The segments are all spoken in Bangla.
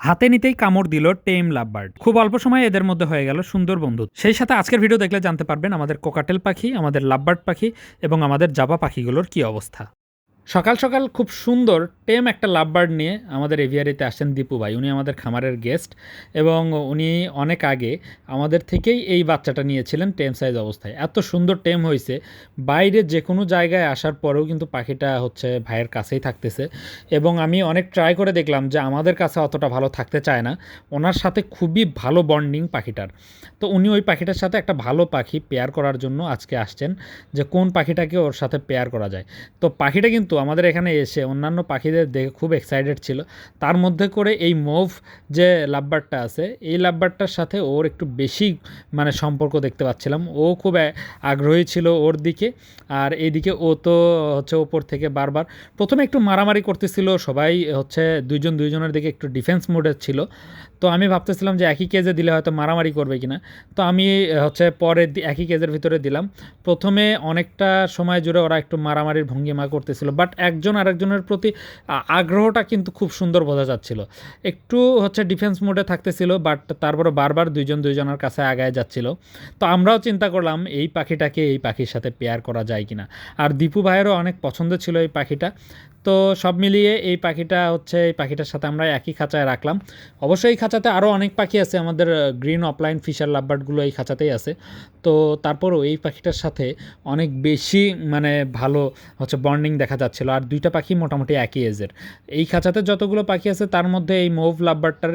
হাতে নিতেই কামড় দিল টেম লাভবার্ড। খুব অল্প সময়ে এদের মধ্যে হয়ে গেল সুন্দর বন্ধু সেই সাথে আজকের ভিডিও দেখলে জানতে পারবেন আমাদের কোকাটেল পাখি, আমাদের লাভবার্ড পাখি এবং আমাদের জাবা পাখিগুলোর কি অবস্থা। সকাল সকাল খুব সুন্দর, টেম একটা লাভবার্ড নিয়ে আমাদের এভিয়ারিতে আসেন দীপু ভাই। উনি আমাদের খামারের গেস্ট এবং উনি অনেক আগে আমাদের থেকেই এই বাচ্চাটা নিয়েছিলেন টেম সাইজ অবস্থায়। এত সুন্দর টেম হয়েছে। বাইরে যে কোনো জায়গায় আসার পরেও কিন্তু পাখিটা হচ্ছে ভাইয়ের কাছেই থাকতেছে এবং আমি অনেক ট্রাই করে দেখলাম যে আমাদের কাছে অতটা ভালো থাকতে চায় না। ওনার সাথে খুবই ভালো বন্ডিং পাখিটার। তো উনি ওই পাখিটার সাথে একটা ভালো পাখি পেয়ার করার জন্য আজকে আসছেন যে কোন পাখিটাকে ওর সাথে পেয়ার করা যায়। তো পাখিটা কিন্তু আমাদের এখানে এসে অন্যান্য পাখিদের দেখে খুব এক্সাইটেড ছিল। তার মধ্যে করে এই মোভ যে লাভবারটা আছে, এই লাভবারটার সাথে ওর একটু বেশি মানে সম্পর্ক দেখতে পাচ্ছিলাম। ও খুব আগ্রহী ছিল ওর দিকে। আর এইদিকে ও তো হচ্ছে ওপর থেকে বারবার প্রথমে একটু মারামারি করতেছিল। সবাই হচ্ছে দুইজন দুইজনের দিকে একটু ডিফেন্স মোডে ছিল। তো আমি ভাবতেছিলাম যে একই কেজে দিলে হয়তো মারামারি করবে কিনা। তো আমি হচ্ছে পরে একই কেজের ভিতরে দিলাম। প্রথমে অনেকটা সময় জুড়ে ওরা একটু মারামারির ভঙ্গিমা করতেছিল। বাট একজন আরেকজনের প্রতি আগ্রহটা কিন্তু খুব সুন্দর বোঝা যাচ্ছিল। একটু হচ্ছে ডিফেন্স মোডে থাকতেছিল, বাট তারপরে বারবার দুইজন দুইজনের কাছে আগায় যাচ্ছিল। তো আমরাও চিন্তা করলাম, এই পাখিটাকে এই পাখির সাথে পেয়ার করা যায় কিনা। আর দীপু ভাইয়েরও অনেক পছন্দ ছিল এই পাখিটা। তো সব মিলিয়ে এই পাখিটা হচ্ছে, এই পাখিটার সাথে আমরা একই খাঁচায় রাখলাম। অবশ্যই এই খাঁচাতে আরও অনেক পাখি আছে, আমাদের গ্রিন অফলাইন ফিশার লাভবার্ডগুলো এই খাঁচাতেই আছে। তো তারপরও এই পাখিটার সাথে অনেক বেশি মানে ভালো হচ্ছে বন্ডিং দেখা যাচ্ছিল আর দুইটা পাখি মোটামুটি একই এজের এই খাঁচাতে যতগুলো পাখি আছে, তার মধ্যে এই মুভ লাভবার্ডটার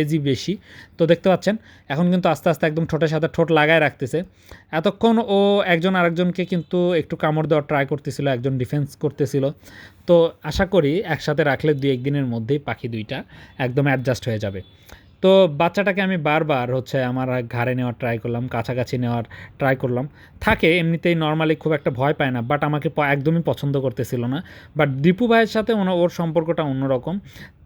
এজই বেশি। তো দেখতে পাচ্ছেন, এখন কিন্তু আস্তে আস্তে একদম ঠোঁটের সাথে ঠোঁট লাগায় রাখতেছে। এতক্ষণ ও একজন আরেকজনকে কিন্তু একটু কামড় দেওয়ার ট্রাই করতেছিল, একজন ডিফেন্স করতেছিল। তো আশা করি একসাথে রাখলে দুই একদিনের মধ্যেই পাখি দুইটা একদম অ্যাডজাস্ট হয়ে যাবে। তো বাচ্চাটাকে আমি বারবার হচ্ছে আমার ঘাড়ে নেওয়ার ট্রাই করলাম, কাছাকাছি নেওয়ার ট্রাই করলাম। থাকে, এমনিতেই নর্মালি খুব একটা ভয় পায় না বাট আমাকে একদমই পছন্দ করতেছিল না। বাট দীপু ভাইয়ের সাথে ওর সম্পর্কটা অন্যরকম।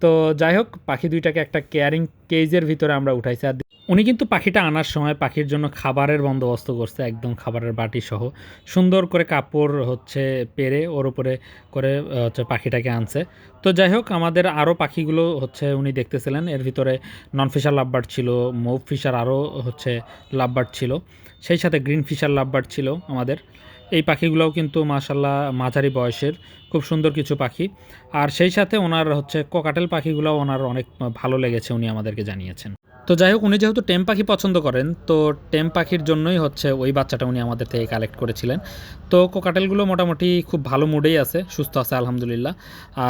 তো যাই হোক, পাখি দুইটাকে একটা কেয়ারিং কেজের ভিতরে আমরা উঠাইছি। আর উনি কিন্তু পাখিটা আনার সময় পাখির জন্য খাবারের বন্দোবস্ত করছে, একদম খাবারের বাটি সহ। সুন্দর করে কাপড় হচ্ছে পেরে ওর উপরে করে হচ্ছে পাখিটাকে আনছে। তো যাই হোক, আমাদের আরও পাখিগুলো হচ্ছে উনি দেখতেছিলেন। এর ভিতরে নন ফিশার লাভবার্ড ছিল মৌ ফিশার আরও হচ্ছে লাভবার্ড ছিল। সেই সাথে গ্রিন ফিশার লাভবার্ড ছিল আমাদের। এই পাখিগুলোও কিন্তু মাশাল্লাহ মাঝারি বয়সের, খুব সুন্দর কিছু পাখি। আর সেই সাথে ওনার হচ্ছে কোকাটেল পাখিগুলো ওনার অনেক ভালো লেগেছে, উনি আমাদেরকে জানিয়েছেন। তো যাই হোক, উনি যেহেতু টেম পাখি পছন্দ করেন, তো টেম পাখির জন্যই হচ্ছে ওই বাচ্চাটা উনি আমাদের থেকে কালেক্ট করেছিলেন। তো কোকাটেলগুলো মোটামুটি খুব ভালো মুডেই আছে, সুস্থ আছে, আলহামদুলিল্লাহ,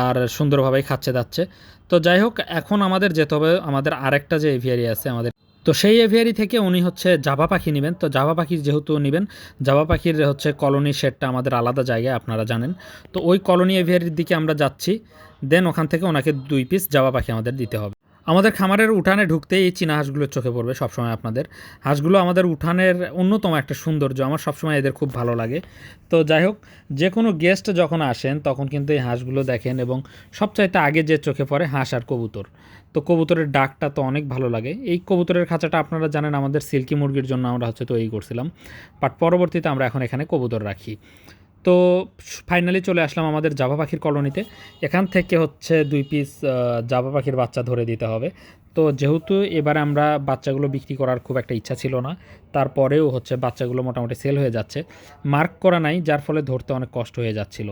আর সুন্দরভাবেই খাচ্ছে দাচ্ছে তো যাই হোক, এখন আমাদের যেতে হবে, আমাদের আরেকটা যে এভিয়ারি আছে আমাদের তো সেই এভিয়ারি থেকে উনি হচ্ছে জাবা পাখি নেবেন। তো জাবা পাখি যেহেতু নেবেন জাবা পাখির হচ্ছে কলোনি শেডটা আমাদের আলাদা জায়গায়, আপনারা জানেন। তো ওই কলোনি এভিয়ারির দিকে আমরা যাচ্ছি দেন ওখান থেকে ওনাকে দুই পিস জাবা পাখি আমাদের দিতে হবে। আমাদের খামারের উঠানে ঢুকতেই এই চীনা হাঁসগুলোর চোখে পড়বে সবসময় আপনাদের। হাঁসগুলো আমাদের উঠানের অন্যতম একটা সৌন্দর্য, আমার সবসময় এদের খুব ভালো লাগে। তো যাই হোক যে কোনো গেস্ট যখন আসেন, তখন কিন্তু এই হাঁসগুলো দেখেন এবং সবচাইতে আগে যে চোখে পড়ে হাঁস আর কবুতর। তো কবুতরের ডাকটা তো অনেক ভালো লাগে। এই কবুতরের খাঁচাটা আপনারা জানেন, আমাদের সিল্কি মুরগির জন্য আমরা হচ্ছে তৈরি করছিলাম। বাট পরবর্তীতে আমরা এখন এখানে কবুতর রাখি। তো ফাইনালি চলে আসলাম আমাদের জাভা পাখির কলোনিতে। এখান থেকে হচ্ছে দুই পিস জাভা পাখির বাচ্চা ধরে দিতে হবে। তো যেহেতু এবারে আমরা বাচ্চাগুলো বিক্রি করার খুব একটা ইচ্ছা ছিল না, তারপরেও হচ্ছে বাচ্চাগুলো মোটামুটি সেল হয়ে যাচ্ছে। মার্ক করা নাই, যার ফলে ধরতে অনেক কষ্ট হয়ে যাচ্ছিল।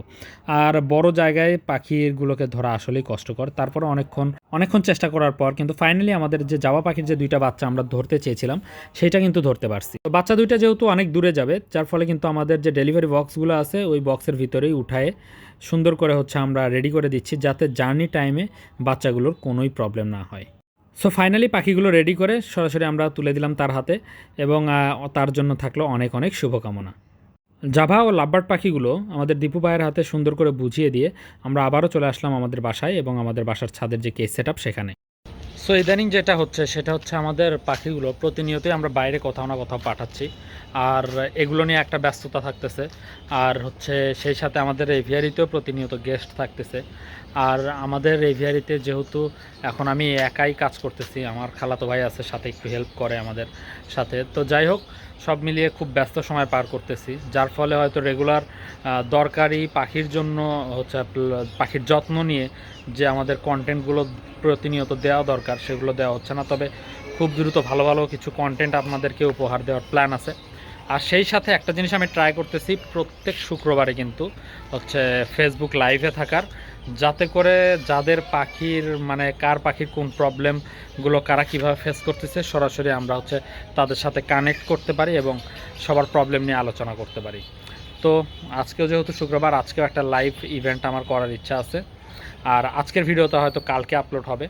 আর বড় জায়গায় পাখিগুলোকে ধরা আসলেই কষ্টকর। তারপরে অনেকক্ষণ অনেকক্ষণ চেষ্টা করার পর কিন্তু ফাইনালি আমাদের যে যাওয়া পাখির যে দুইটা বাচ্চা আমরা ধরতে চেয়েছিলাম, সেটা কিন্তু ধরতে পারছি। তো বাচ্চা দুইটা যেহেতু অনেক দূরে যাবে, যার ফলে কিন্তু আমাদের যে ডেলিভারি বক্সগুলো আছে, ওই বক্সের ভিতরেই উঠায়ে সুন্দর করে হচ্ছে আমরা রেডি করে দিচ্ছি, যাতে জার্নি টাইমে বাচ্চাগুলোর কোনোই প্রবলেম না হয়। সো ফাইনালি পাখিগুলো রেডি করে সরাসরি আমরা তুলে দিলাম তার হাতে এবং তার জন্য থাকল অনেক অনেক শুভকামনা। জাভা ও লাভবার্ড পাখিগুলো আমাদের দীপু ভাইয়ের হাতে সুন্দর করে বুঝিয়ে দিয়ে আমরা আবারও চলে আসলাম আমাদের বাসায় এবং আমাদের বাসার ছাদের যে কেস সেট সেখানে। সো ইদানিং যেটা হচ্ছে, সেটা হচ্ছে আমাদের পাখিগুলো প্রতিনিয়তই আমরা বাইরে কোথাও না কোথাও পাঠাচ্ছি। আর এগুলো নিয়ে একটা ব্যস্ততা থাকতেছে। আর হচ্ছে, সেই সাথে আমাদের এভিয়ারিতেও প্রতিনিয়ত গেস্ট থাকতেছে। আর আমাদের এভিয়ারিতে যেহেতু এখন আমি একাই কাজ করতেছি, আমার খালাতো ভাই আছে, সাথে একটু হেল্প করে আমাদের সাথে। তো যাই হোক, সব মিলিয়ে খুব ব্যস্ত সময় পার করতেছি, যার ফলে হয়তো রেগুলার দরকারি পাখির জন্য হচ্ছে পাখির যত্ন নিয়ে যে আমাদের কন্টেন্টগুলো প্রতিনিয়ত দেওয়া দরকার, সেগুলো দেওয়া হচ্ছে না। তবে খুব দ্রুত ভালো ভালো কিছু কন্টেন্ট আপনাদেরকে উপহার দেওয়ার প্ল্যান আছে। আর সেই সাথে একটা জিনিস আমি ট্রাই করতেছি, প্রত্যেক শুক্রবারে কিন্তু হচ্ছে ফেসবুক লাইভে থাকার। যাতে করে যাদের পাখির মানে কার পাখির কোন প্রবলেমগুলো কারা কীভাবে ফেস করতেছে, সরাসরি আমরা হচ্ছে তাদের সাথে কানেক্ট করতে পারি এবং সবার প্রবলেম নিয়ে আলোচনা করতে পারি। তো আজকেও যেহেতু শুক্রবার, আজকেও একটা লাইভ ইভেন্ট আমার করার ইচ্ছা আছে। আর আজকের ভিডিওটা হয়তো কালকে আপলোড হবে।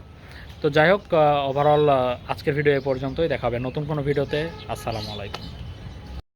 তো যাই হোক ওভারঅল আজকের ভিডিও এ পর্যন্তই। দেখা হবে নতুন কোনো ভিডিওতে। আসসালামু আলাইকুম।